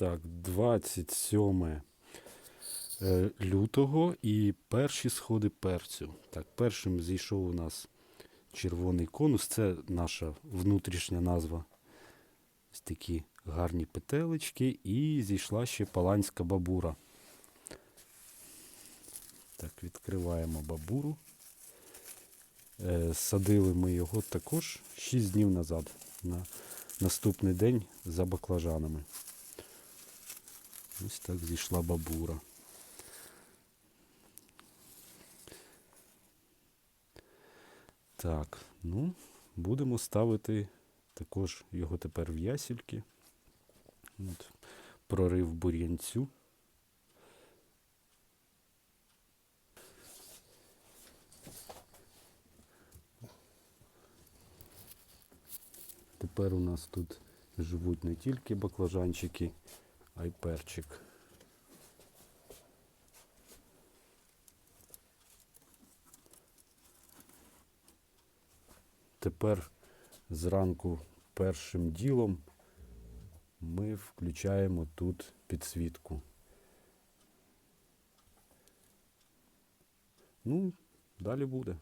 Так, 27 е, лютого і перші сходи перцю. Так, першим зійшов у нас червоний конус. Це наша внутрішня назва. Ось такі гарні петелечки. І зійшла ще паланська бабура. Так, відкриваємо бабуру. Е, Садили ми його також 6 днів назад. На наступний день за баклажанами. Ось так зійшла бабура. Так, ну, будемо ставити також його тепер в ясільки. От, прорив бур'янцю. Тепер у нас тут живуть не тільки баклажанчики, а перчик. Тепер зранку першим ділом ми включаємо тут підсвітку. Ну, далі буде.